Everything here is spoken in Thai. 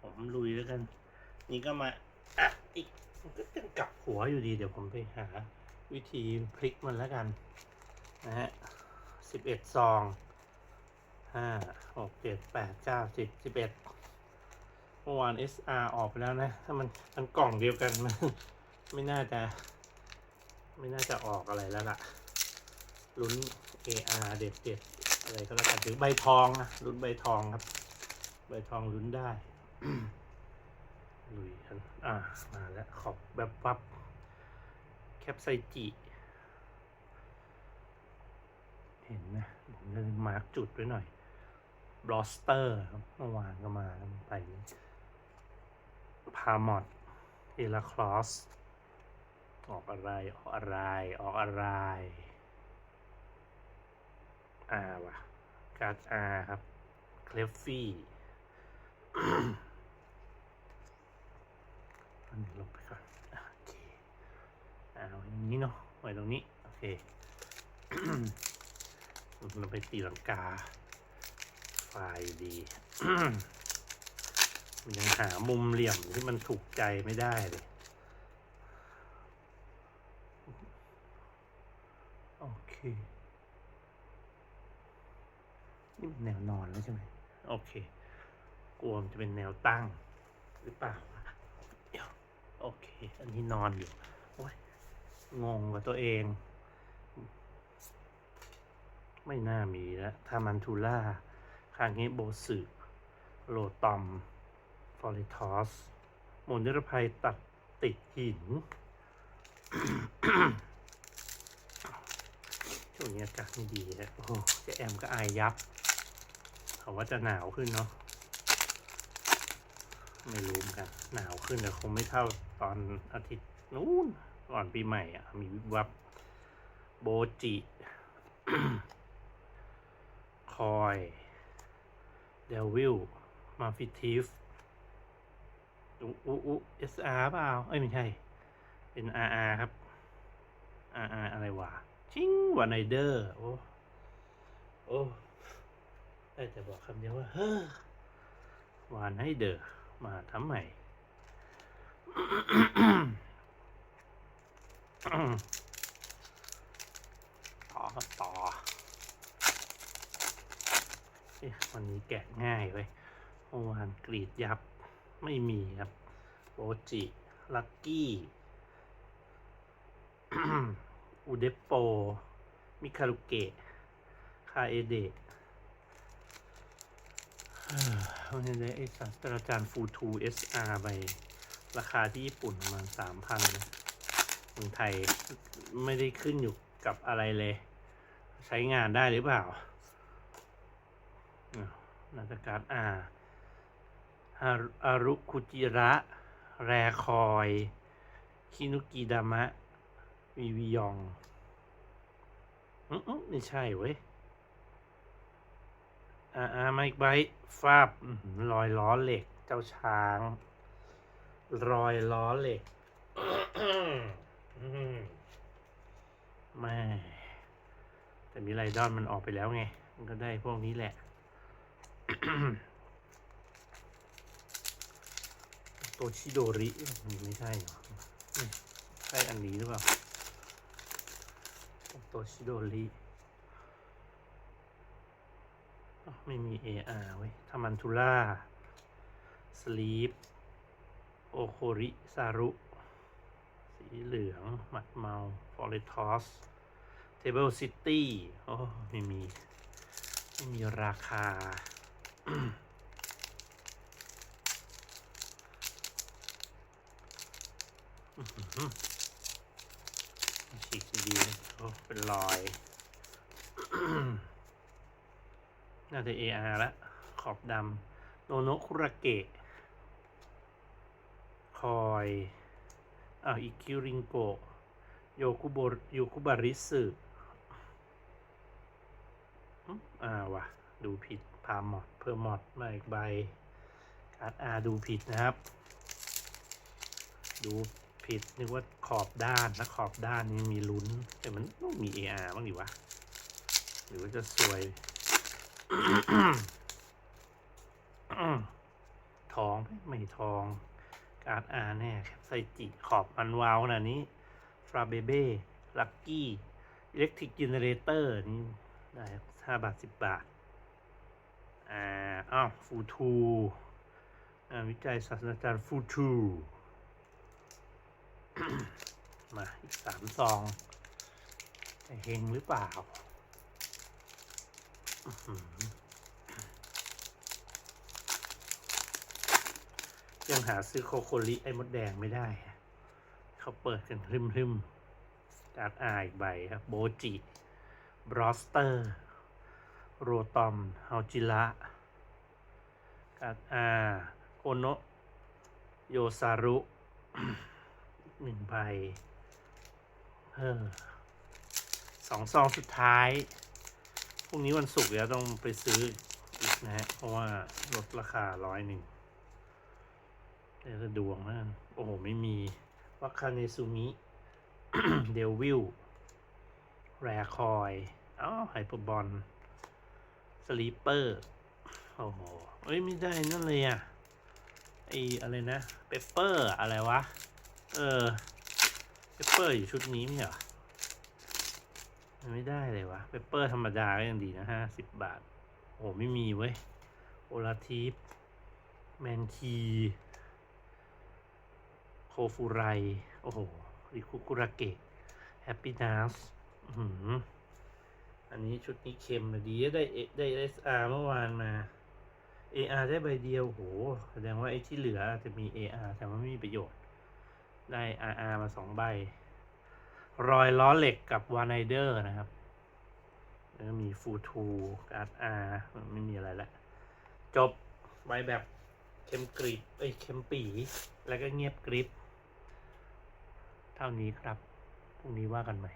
ผมลุยแล้วกัน นี่ก็มาอะอีกมันก็ยังกลับหัวอยู่ดี เดี๋ยวผมไปหา วิธีพลิกมันแล้วกันนะฮะสิบเอ็ดซองห้าหกเจ็ดแปดเก้าสิบสิบเอ็ดเมื่อวาน SR ออกไปแล้วนะ ถ้ามันมันกล่องเดียวกันมันไม่น่าจะ ไม่น่าจะออกอะไรแล้วล่ะ ลุ้น AR เด็ดเด็ดๆอะไรก็แล้วกันหรือใบทองนะลุ้นใบทองครับ ใบทองลุ้นได้ ลุยกันอ่า มาแล้วขอบแบบวับ แคปไซจิ เห็นนะผมจะมาร์กจุดไว้หน่อยบลอสเตอร์ครับเมื่อวานก็มาแล้วไปพามอดเอลาคลอส ออกอะไร ออกอะไร ออกอะไรอาว่ะการ์ดอาครับ เคลฟฟี่ันลงไปก่อนโอเคอ่าไว้ตรงนี้เนาะไว้ตรงนี้โอเคเราไปตีหลังกาไฟดีมันยังหามุมเหลี่ยมที่มันถูกใจไม่ได้เลยโอเคนี่มันแนวนอนแล้วใช่ไหมโอเคกลัวมันจะเป็นแนวตั้งหรือเปล่า โอเค อันนี้นอนอยู่ โอ้ย งงกับตัวเอง ไม่น่ามีแล้วทามันทูล่าคางเงโบสึโลตอม ฟอริทอสหมุนนิรภัยตัดติดหิน ช่วงนี้อากาศไม่ดีแล้วโอ้จะแอมก็อายยับเขาว่าจะหนาวขึ้นเนาะ ไม่รู้เหมือนกันหนาวขึ้นแต่คงไม่เท่าตอนอาทิตย์นู้นก่อนปีใหม่อะ มีวิบวับโบจิ คอยเดวิลมาฟิทีฟอุอุอุเอสอาร์เปล่า เอ้ย ไม่ใช่ เป็นอาร์อาร์ครับอาร์อาร์อะไรวะ ชิงวันไนเดอร์ โอ้ โอ้ได้แต่บอกคำเดียวว่า เฮ้อวานให้เดอร์ มาทำไมต่อครับต่อเอ๊ะวันนี้แกะง่ายเว้ยเมื่อวานกรีดยับ ไม่มีครับโอจิ ลักกี้อุเดปโป มิคารุเกะ คาเอเดะ วันนี้ได้ไอศาสตราจารย์ฟูทูเอสอาร์ไป ราคาที่ญี่ปุ่นประมาณสามพันนะเมืองไทยไม่ได้ขึ้นอยู่กับอะไรเลย ใช้งานได้หรือเปล่าอ้าวนาฏการอารุอารุคุจิระ แรคอย คินุกิดามะวีวิยอง อือืมไม่ใช่เว้ย อ่าอ่าไมค์ไบท์ฟาบอื้อหือรอยล้อเหล็ก เจ้าช้าง รอยล้อเหล็กอืมแม่แต่มีไรดอนมันออกไปแล้วไง มันก็ได้พวกนี้แหละโตชิโดริไม่ใช่หรอใช่อันนี้หรือเปล่าโตชิโดริอ้าว ไม่มี AR เว้ยทามันทูล่าสลีปโอโคริซารุ สีเหลือง หมัดเมาฟอร์เรทอสเทเบิลซิตี้โอ้ไม่มี ไม่มีราคา ฉีกดีโอ้เป็นรอย น่าจะ AR ละ ขอบดำโนโนคุระเกะ คอยอ้าวอิคิริงโกะโยคุโบโยคุบาริสึอ่าวะดูผิดพามอดเพิ่มมอดมาอีกใบการ์ดอาดูผิดนะครับ ดูผิดนึกว่าขอบด้านถ้าขอบด้านนี้มีลุ้น แต่มันต้องมี AR บ้างดิวะ หรือว่าจะสวย ทองไม่ทอง การ์ดอาแน่แคปไซจิขอบมันวาวขนาดนี้ฟราเบเบ้ลักกี้อิเล็กทริกเจเนเรเตอร์นี่ได้ห้าบาทสิบบาท อ่าอ้าวฟูทูวิจัยศาสตราจารย์ฟูทูมา อีกสามซองเฮงหรือเปล่า ยังหาซื้อโคโคลิไอ้มดแดงไม่ได้ เขาเปิดกันรึมรึมการ์ดอายใบครับ โบจิบรอสเตอร์ โรตอมฮาจิระการ์ดอาโอโนโยซารุหนึ่งใบเออสองซองสุดท้าย พรุ่งนี้วันศุกร์แล้วต้องไปซื้ออีกนะฮะ เพราะว่าลดราคาร้อยหนึ่งเดี๋ยวจะดวงนะโอ้โห ไม่มีวัคคาเนซูมิ เดวิลแรคอยอ๋อไฮเปอร์บอลสลีปเปอร์โอ้โหเอ้ย ไม่ได้นั่นเลยอะไออะไรนะเปเปอร์ อะไรวะ เออเปเปอร์อยู่ชุดนี้ไม่เหรอ ไม่ได้เลยวะเปเปอร์ธรรมดาก็ยังดีนะห้าสิบบาท โอ้ไม่มีเว้ย โอลาทิฟแมนคีโคฟูไร โอ้โหริคุกุระเกะแฮปปี้นัสอันนี้ชุดนี้เค็มเลยดีได้เอได้เอสอาร์เมื่อวานมา AR ได้ใบเดียวโห แสดงว่าไอ้ที่เหลืออาจจะมี AR แต่ว่าไม่มีประโยชน์ ได้ RR มาสองใบ รอยล้อเหล็กกับวานไนเดอร์นะครับแล้วก็มีฟูทูการ์ด R ไม่มีอะไรละจบไว้แบบเข็มกริบเอ้ยเข็มปี แล้วก็เงียบกริบ เท่านี้ครับ พรุ่งนี้ว่ากันใหม่